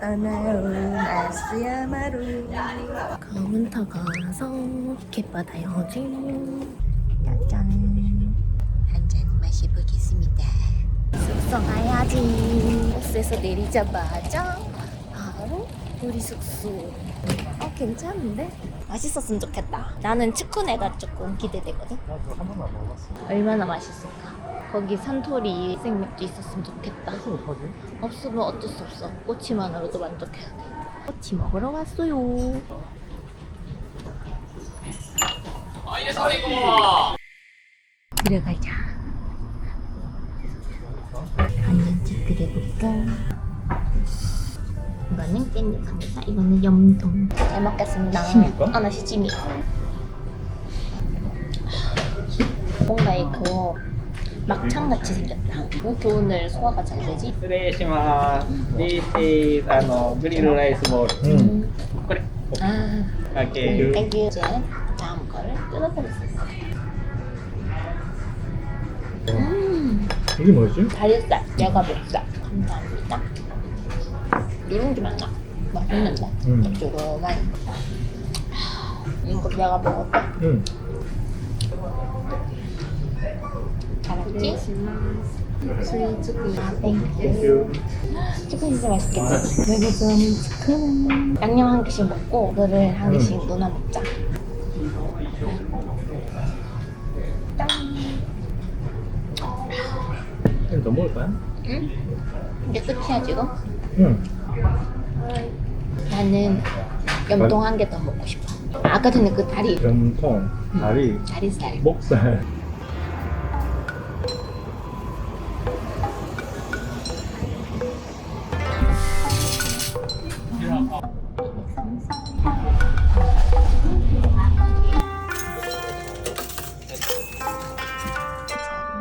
떠나요 아스야마루 가문터 가서 갯바다 여지 짠 한잔 마셔보겠습니다 숙소 가야지 버스에서 내리자마자 바로 우리 숙소 어 괜찮은데? 맛있었으면 좋겠다 나는 치쿠네가 조금 기대되거든. 얼마나 맛있을까 거기 산토리 생맥주 있었으면 좋겠다. 혹시 못하지? 없으면 어쩔 수 없어. 꼬치만으로도 만족해야 돼. 꼬치 먹으러 왔어요. 들어가자. 간장찌 끓여볼까? 이거는 깻잎 삼겹살 이거는 염동. 잘 먹겠습니다. 시침일까? 아 나 시치미 뭔가 이거 막창같이 생겼다 왜 이렇게 오늘 소화가 잘 되지? 失礼します。This is あのグリルライスボール。 응. これ 아 かける。 땡큐 이제 다음 거를 뜯어보겠습니다 음 이게 뭐지? 다리살, 야가 목살 감사합니다 누룽지 맛나? 맛있는데? 음. 조그만 이거 내가 먹었다 응. 잘했지? 아, 땡큐 진짜 맛있겠다 외국은 치킨은 양념 한 개씩 먹고 이거를 한 개씩 누나 먹자 더 먹을 거야? 응? 이게 끝이야 지금? 응. 나는 염동 한개 더 먹고 싶어. 아까 전에 그 다리, 염통, 다리, 다리살. 목살.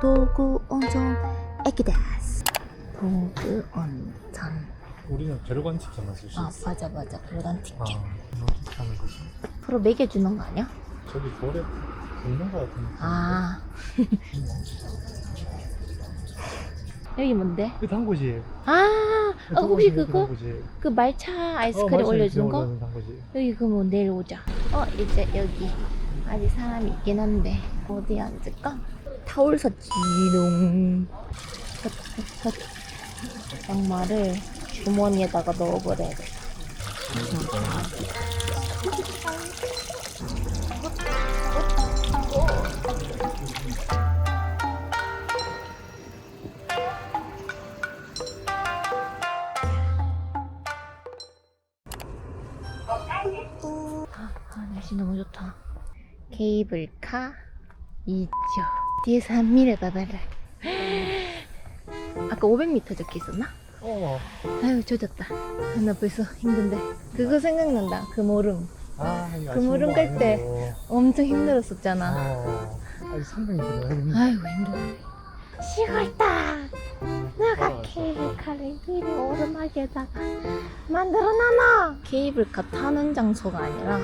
도구 온천 에키데스. 도구 온천. 우리는 베르관 치킨 마실 수아 있어. 맞아 맞아. 그러단 티켓. 아, 이렇게 하는 거지. 서로 매겨주는 거 아니야? 저기 돌에 있는 거 같은데. 아. 여기 뭔데? 그 단고지. 아, 어, 혹시 그거? 단고지. 그 말차 아이스크림 올려주는 거? 단고지. 여기 그러면 내일 오자. 어, 이제 여기 아직 사람이 있긴 한데 어디 앉을까? 타올 샀지롱. 삿. 양말을 주머니에다가 넣어버려야겠다. 아, 날씨 너무 좋다. 케이블카 이죠. 뒤에서 한 미래 봐봐라. 아까 500m 적혀 있었나? 어. 아유 조졌다. 아, 나 벌써 힘든데. 그거 생각난다. 그 모름. 아, 그 무릎 깔 때. 엄청 힘들었었잖아. 어. 아니 상당히 힘들어. 아이고 힘들어. 시골다. 내가 케이블카를 이리 오르막에다가 만들어놔놔. 케이블카 타는 장소가 아니라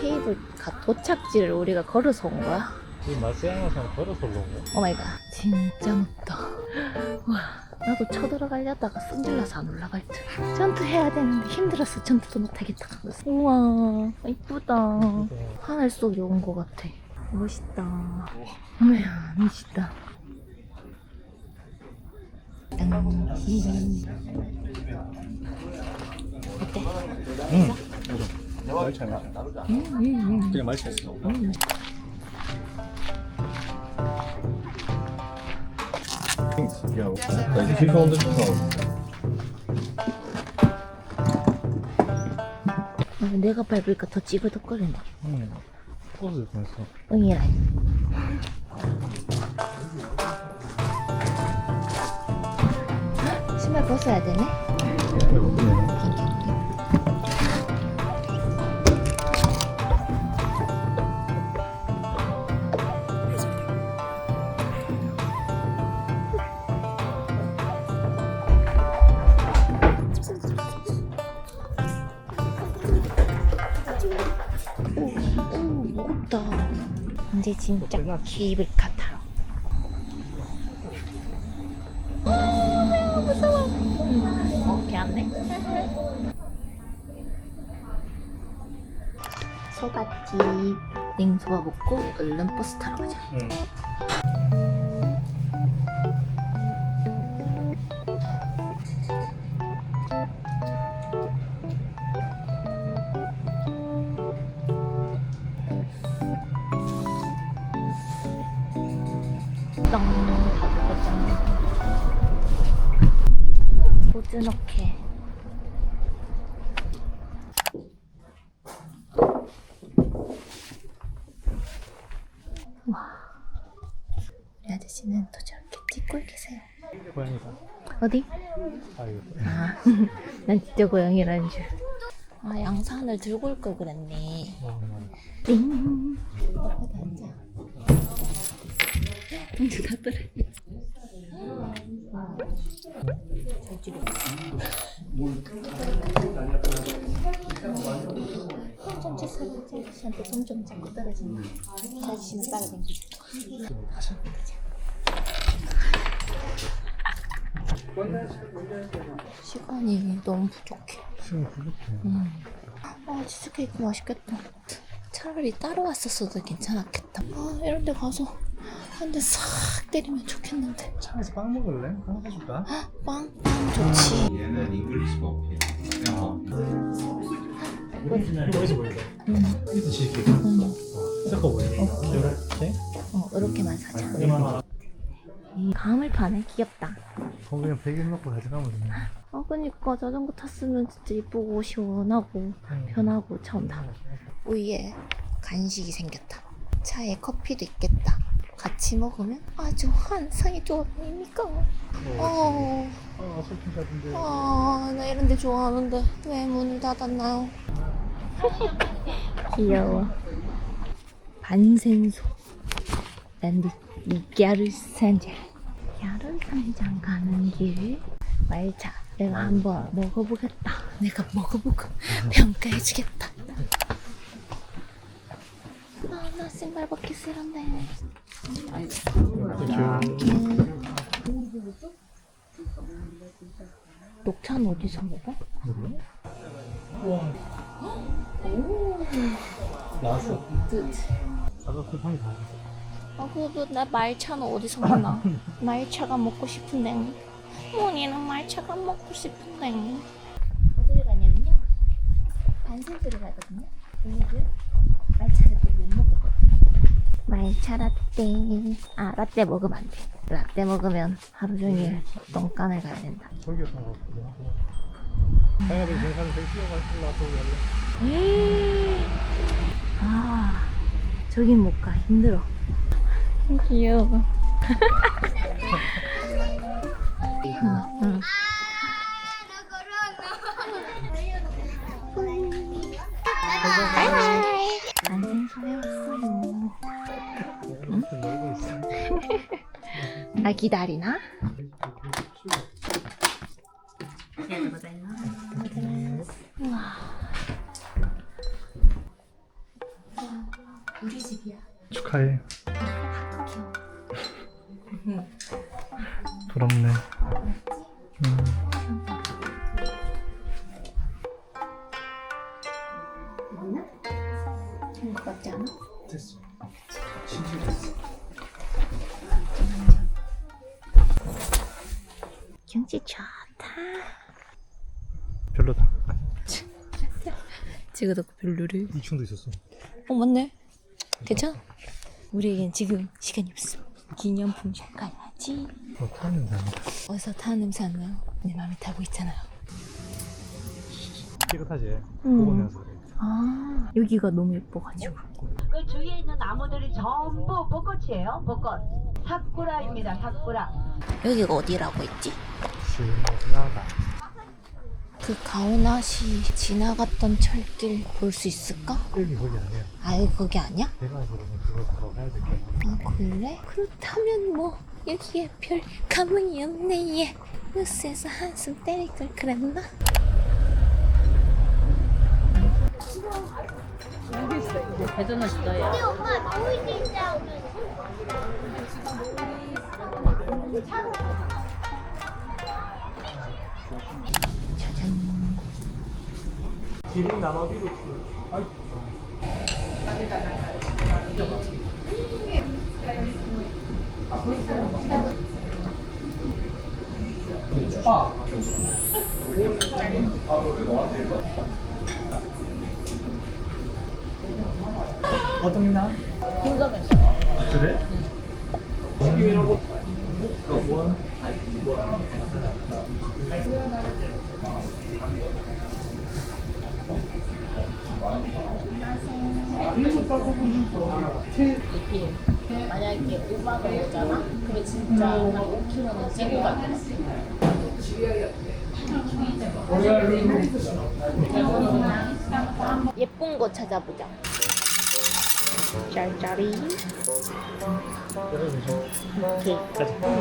케이블카 도착지를 우리가 걸어서 온 거야. 지금 마세아나상 걸어서 올라온 거야? 오마이갓 진짜 높다 와 나도 쳐들어가려다가 승질나서 안 올라갈 줄 전투 해야 되는데 힘들어서 전투도 못하겠다 우와 이쁘다 하늘 속에 온것 같아 멋있다 어머야 멋있다 당신 어때? 응. 말 차이나? 응, 응, 응. 그냥 말 차이어. 나 이제 실컷 온도 좀 아, 내가 밟으니까 더 찌그덕거리네 응. 버스 그랬어. 응이라 신발 벗어야 되네. 진짜 케이블카 타러 아, 무서워 어, 배안 않네. 소바집 냉소바 먹고 얼른 버스 타러 가자. 응. 모즈 넣게. 와. 우리 아저씨는 또 저렇게 찍고 계세요. 고양이다. 어디? 아 이거. 아, 난 진짜 고양이라는 줄. 아, 양산을 들고 올 걸 그랬네. 어, 띵. 앞에 앉아. 떨어졌어? 잘 줄여. 손좀 잡고 떨어진다. 저 아저씨는 따라다니지. 시간이 너무 부족해. 지금 부족해. 아 치즈케이크 맛있겠다. 차라리 따로 왔었어도 괜찮았겠다. 아 이런 데 가서 한 대 싹 때리면 좋겠는데. 차에서 빵 먹을래? 빵 사줄까? 빵, 빵 좋지. 얘는 English spoken. 이거 어디서 보여줘? 응, 이것도 치즈케이크. 응. 섞어 보여. 이렇게? 어, 이렇게만 사자. 이만 이 감을 파네. 귀엽다. 거 그냥 베개 넣고 가져가면 되네. 아, 그니까 자전거 탔으면 진짜 이쁘고 시원하고 편하고 처음다. 위에 간식이 생겼다. 차에 커피도 있겠다. 같이 먹으면 아주 환상의 조합입니까? 어, 아, 소품 같은데. 아, 나 이런 데 좋아하는데 왜 문을 닫았나요? 귀여워. 반센소. 난 갸르산장. 갸르산장 가는 길. 말차. 내가 한번 먹어보겠다. 내가 먹어보고 평가해주겠다. 아, 나 신발 벗기 싫은데. 녹차는 어디서 먹어? 나왔어. 뜻. 아까 그 방이 다. 아, 그래도 나 말차는 어디서 먹나? 말차가 먹고 싶은데. 모니는 말차가 먹고 싶은데. 어디를 가냐면요. 반센스를 가거든요. 오늘은 말차 라떼 못 먹거든요. 말차 라떼. 아, 라떼 먹으면 안 돼. 라떼 먹으면 하루 종일 똥간을 가야 된다. 생산을 되게 고 아, 저긴 못 가. 힘들어. 귀여워. 응, 응. 바이바이. 나 기다리나? 우와. 우리 집이야. 축하해. 부럽네. 음. 좋은 것 같지 않아? 됐어. 경치 좋다. 별로다. 찍어도 별로를. 2층도 있었어. 어 맞네. 괜찮아. 우리에겐 지금 시간이 없어. 기념품 좀 가야지. 어, 타는 냄새. 어디서 타는 냄새 안 나요? 내 마음에 타고 있잖아요. 깨끗하지? 음. 보고 그래. 아 여기가 너무 예뻐가지고. 그 주위에 있는 나무들이 전부 벚꽃이에요. 벚꽃. 사쿠라입니다. 사쿠라. 여기가 어디라고 했지? 신나다. 그 가오나시 지나갔던 철길 볼 수 있을까? 여기 거기 아니야. 아예 거기 아니야? 내가 그러면 그걸 걸어가야 될 거야. 아 그래? 그렇다면 뭐 여기에 별 감흥이 없네 얘. 버스에서 한숨 때릴 걸 그랬나? 기린 나눠비로 아이 어떻나? 그래? 만약에 5박을 오잖아? 그럼 진짜 한 5kg는 찌고 갈 거야. 예쁜 거 찾아보자. 짤짤이. 오케이.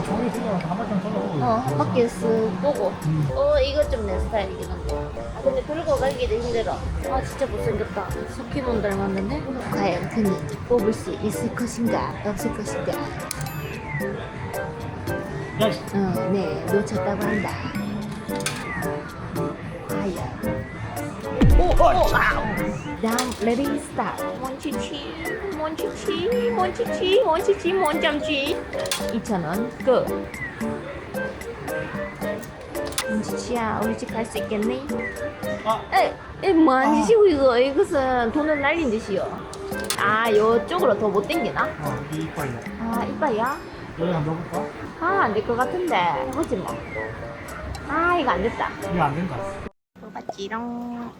종이 쳐다보고 어, 한 바퀴 쓱 보고. 어, 이거 좀 내 스타일이긴 한데. 아, 근데 들고 가기도 힘들어. 아, 진짜 못생겼다. 스키몬 닮았는데? 과연 그는 뽑을 수 있을 것인가? 없을 것인가? 야, 어, 네, 놓쳤다고 한다. 다음, 레디 스타트. 원치치, 원치치, 원치치, 원치치, 원잠치. 2,000원, 끝. 원치치야, 우리 집 갈 수 있겠니? 아. 에, 에, 뭐하는 짓이고, 이거. 이것은 돈을 날린 듯이요. 아, 요쪽으로 더 못 당기나? 어, 이 이빨이야. 아, 이빨이야? 여기 한번 넣어볼까? 아, 안 될 것 같은데. 해보지 뭐. 아, 이거 안 됐다. 이거 안 된다. 뽑았지롱.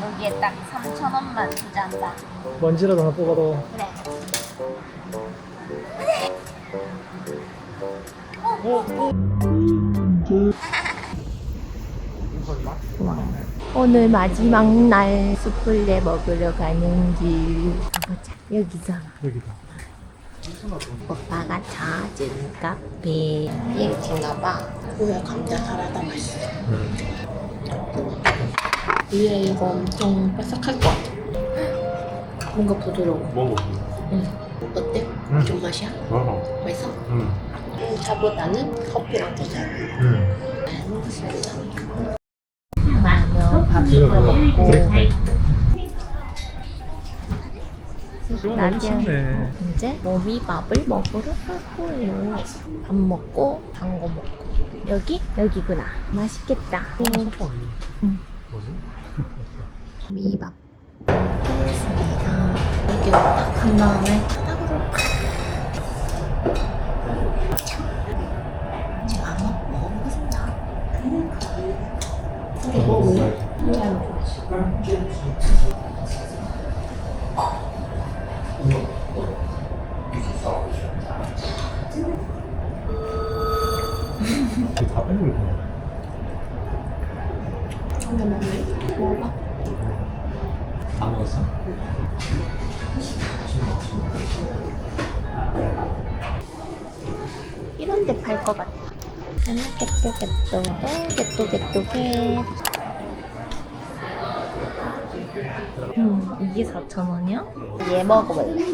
여기에 딱 3,000원만 투자한다. 먼지라도 하나 뽑아도. 그래. 오늘 마지막 날 수플레 먹으러 가는 길. 가보자. 여기잖아. 여기다. 오빠가 찾은 카페. 비행기인가봐. 우유 감자 사라다 맛있어. 위에 이거 엄청 바삭할 것 같아. 뭔가 부드러워. 먹어. 응. 어때? 응. 좀 맛이야? 먹어. 맛있어? 응. 차보다는 커피랑 더 잘. 응. 라면 밥 이거 먹고 그래. 쉽네. 이제 모미밥을 먹으러 갈 거예요. 밥 먹고 단 거 먹고 여기 여기구나. 맛있겠다. 응. 미밥 먹겠습니다. 이렇게 딱한 다음에 바닥으로 제가 안 먹고 먹어보겠습니다. 이게 뭐고? 겟도 겟. 음, 이게 4,000원이야? 얘 먹어볼래.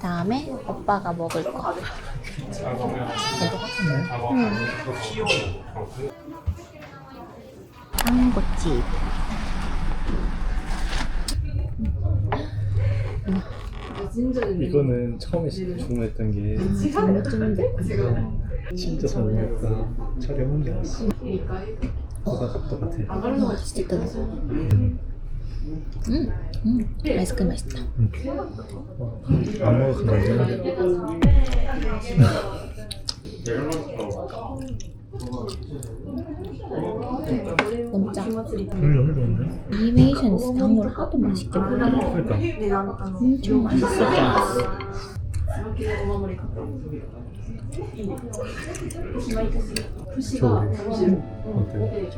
다음에 오빠가 먹을 거. 응. 한국집. 이거는 처음에 주문했던 게? 진짜 성공했다. 촬영한 게 왔어. 보다 똑같아. 와, 진짜 뜨거워. 음, 음, 아이스크림 맛있다. 안 먹어서 말이야. 너무 짜. 음, 너무 좋은데? 애니메이션에서 단걸 하도 맛있게 먹어. 그러니까. 엄청 맛있을 줄 알았어. 저 어때?